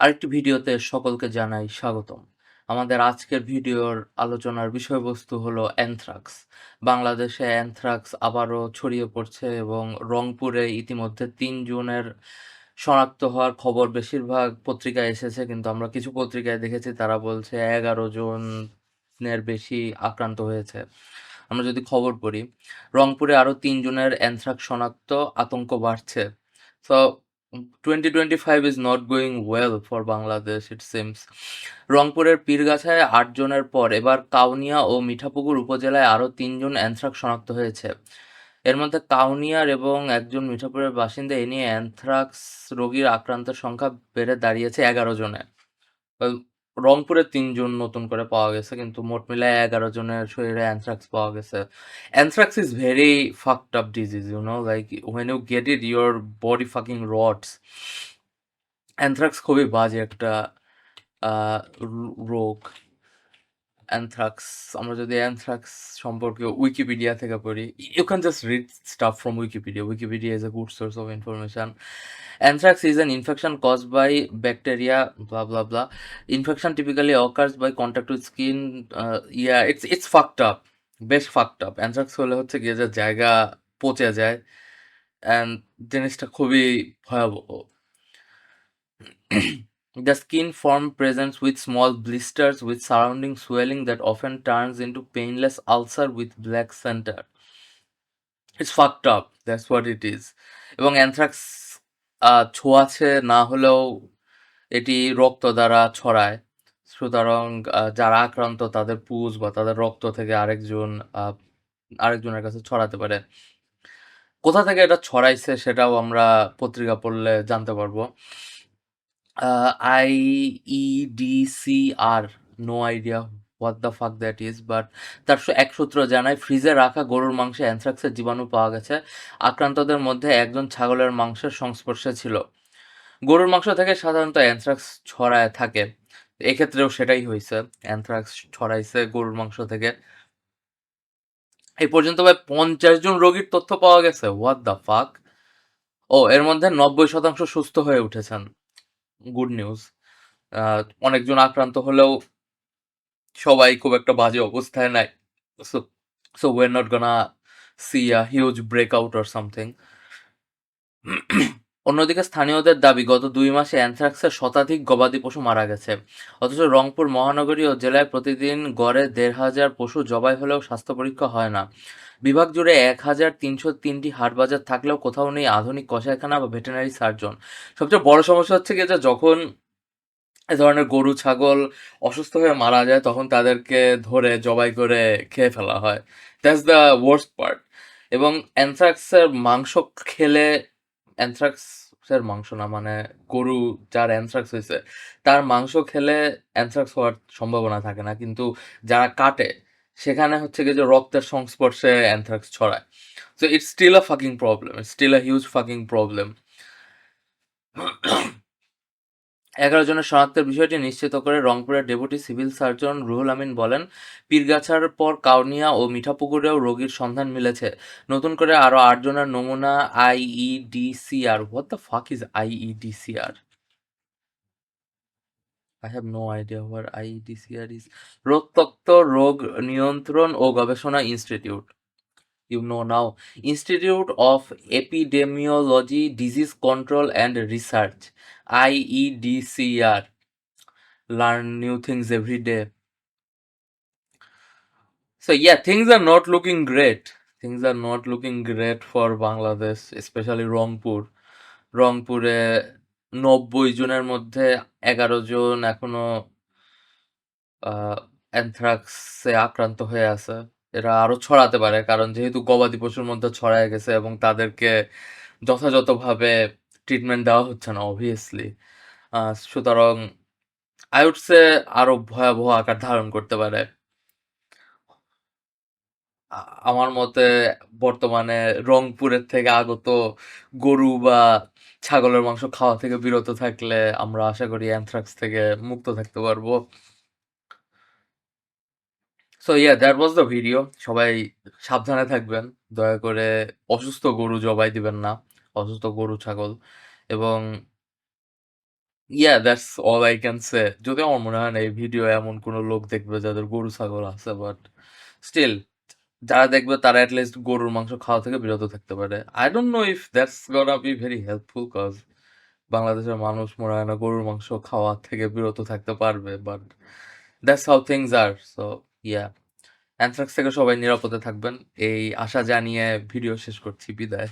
আরেকটি ভিডিওতে সকলকে জানাই স্বাগতম। আমাদের আজকের ভিডিওর আলোচনার বিষয়বস্তু হলো অ্যানথ্রাক্স। বাংলাদেশে অ্যানথ্রাক্স আবারও ছড়িয়ে পড়ছে এবং রংপুরে ইতিমধ্যে তিন জনের শনাক্ত হওয়ার খবর বেশিরভাগ পত্রিকায় এসেছে। কিন্তু আমরা কিছু পত্রিকায় দেখেছি তারা বলছে ১১ জনের বেশি আক্রান্ত হয়েছে। আমরা যদি খবর পড়ি, রংপুরে আরও ৩ জনের অ্যানথ্রাক্স শনাক্ত, আতঙ্ক বাড়ছে। So 2025 is not going well for Bangladesh, it seems. রংপুরের পীরগাছায় ৮ জনের পর এবার কাউনিয়া ও মিঠাপুকুর উপজেলায় আরও ৩ জন অ্যানথ্রাক্স শনাক্ত হয়েছে। এর মধ্যে কাউনিয়ার এবং একজন মিঠাপুরের বাসিন্দা এ নিয়ে অ্যানথ্রাক্স রোগীর আক্রান্তের সংখ্যা বেড়ে দাঁড়িয়েছে ১১ জনে। রংপুরে তিনজন নতুন করে পাওয়া গেছে, কিন্তু মোট মিলায় ১১ জনের শরীরে অ্যানথ্রাক্স পাওয়া গেছে। Anthrax is very fucked up disease you know like when you get it your body fucking rots anthrax খুবই বাজে একটা রোগ। অ্যানথ্রাক্স আমরা যদি অ্যানথ্রাক্স সম্পর্কে উইকিপিডিয়া থেকে পড়ি you can just read stuff from Wikipedia Wikipedia is a good source of information anthrax is an infection caused by bacteria bla bla bla infection typically occurs by contact with skin yeah it's it's fucked up best fucked up anthrax হলে হচ্ছে গিয়ে যে জায়গা পচে যায় and জিনিসটা খুবই ভয়াবহ। The skin form presents with small blisters with surrounding swelling that often turns into painless ulcer with black center. It's fucked up. That's what it is. এবং অ্যানথ্রাক্স আ ছোঁয়াচে না হলেও এটি রক্ত দ্বারা ছড়ায়। সুতরাং যারা আক্রান্ত তাদের পুজ বা তাদের রক্ত থেকে আরেকজন আরেকজনের কাছে ছড়াতে পারে। কোথা থেকে এটা ছড়াইছে সেটাও আমরা পত্রিকা পড়লে জানতে পারব। আ IEDCR no idea what the fuck that is, but তার এক সূত্র জানায়, ফ্রিজে রাখা গরুর মাংসে অ্যানথ্রাক্সের জীবাণু পাওয়া গেছে। আক্রান্তদের মধ্যে একজন ছাগলের মাংসের সংস্পর্শে ছিল। গরুর মাংস থেকে সাধারণত অ্যানথ্রাক্স ছড়ায় থাকে। এক্ষেত্রেও সেটাই হয়েছে অ্যানথ্রাক্স ছড়াইছে গরুর মাংস থেকে। এই পর্যন্ত প্রায় ৫০ জন রোগীর তথ্য পাওয়া গেছে। What the fuck? ও, এর মধ্যে ৯০% সুস্থ হয়ে উঠেছেন। গুড নিউজ অনেকজন আক্রান্ত হলেও সবাই খুব একটা বাজে অবস্থায় নাই। So so we not gonna see a huge breakout or something অন্যদিকে স্থানীয়দের দাবি গত দুই মাসে অ্যানথ্রাক্সে শতাধিক গবাদি পশু মারা গেছে। অথচ রংপুর মহানগরী ও জেলায় প্রতিদিন গড়ে ১৫০০ পশু জবাই হলেও স্বাস্থ্য পরীক্ষা হয় না। বিভাগ জুড়ে ১৩০৩টি হাট-বাজার থাকলেও কোথাও নেই আধুনিক কসাইখানা বা ভেটেরিনারি সার্জন। সবচেয়ে বড় সমস্যা হচ্ছে গিয়ে যে যখন এ ধরনের গরু, ছাগল অসুস্থ হয়ে মারা যায় তখন তাদেরকে ধরে জবাই করে খেয়ে ফেলা হয়। That's the worst part. এবং অ্যানথ্রাক্সের মাংস খেলে অ্যানথ্রাক্সের মাংস না মানে গরু যার অ্যানথ্রাক্স হয়েছে তার মাংস খেলে অ্যানথ্রাক্স হওয়ার সম্ভাবনা থাকে না। কিন্তু যারা কাটে, সেখানে হচ্ছে গিয়ে যে রক্তের সংস্পর্শে অ্যানথ্রাক্স ছড়ায়। So it's still a fucking problem. It's still a huge fucking problem. ১১ জনের শনাক্তের বিষয়টি নিশ্চিত করে রংপুরের deputy civil surgeon Ruhul Amin বলেন, পীরগাছার পর কাউনিয়া ও মিঠাপুকুরেও রোগীর সন্ধান মিলেছে। নতুন করে আরও ৮ জনের নমুনা IEDCR What the fuck is IEDCR? I have no idea what IEDCR is. রোগতত্ত্ব রোগ নিয়ন্ত্রণ ও গবেষণা institute. You know now institute of epidemiology disease control and research IEDCR learn new things every day so yeah things are not looking great things are not looking great for Bangladesh specially Rangpur রংপুরে নব্বই জনের মধ্যে এগারো জন এখনও অ্যান্থ্রাক্সে আক্রান্ত হয়ে আছে। এরা আরও ছড়াতে পারে কারণ যেহেতু গবাদি পশুর মধ্যে ছড়ায় গেছে এবং তাদেরকে যথাযথভাবে ট্রিটমেন্ট দেওয়া হচ্ছে না. আ, সুতরাং say আরও ভয়াবহ আকার ধারণ করতে পারে। আমার মতে বর্তমানে রংপুরের থেকে আগত গরু বা ছাগলের মাংস খাওয়া থেকে বিরত থাকলে আমরা আশা করি অ্যানথ্রাক্স থেকে মুক্ত থাকতে পারব। So yeah that was the video সবাই সাবধানে থাকবেন। দয়া করে অসুস্থ গরু জবাই দিবেন না। অসুস্থ গরু, ছাগল এবং yeah that's all I can say. যদিও আমার মনে হয় না এই ভিডিও এমন কোন লোক দেখবে যাদের গরু-ছাগল আছে। বাট স্টিল যারা দেখবে তারা এট লিস্ট গরুর মাংস খাওয়া থেকে বিরত থাকতে পারে। I don't know if that's gonna be very helpful cause বাংলাদেশের মানুষ মনে হয় না গরুর মাংস খাওয়া থেকে বিরত থাকতে পারবে। But that's how things are. So yeah. Anthrax থেকে সবাই নিরাপদে থাকবেন। এই আশা জানিয়ে ভিডিও শেষ করছি। বিদায়।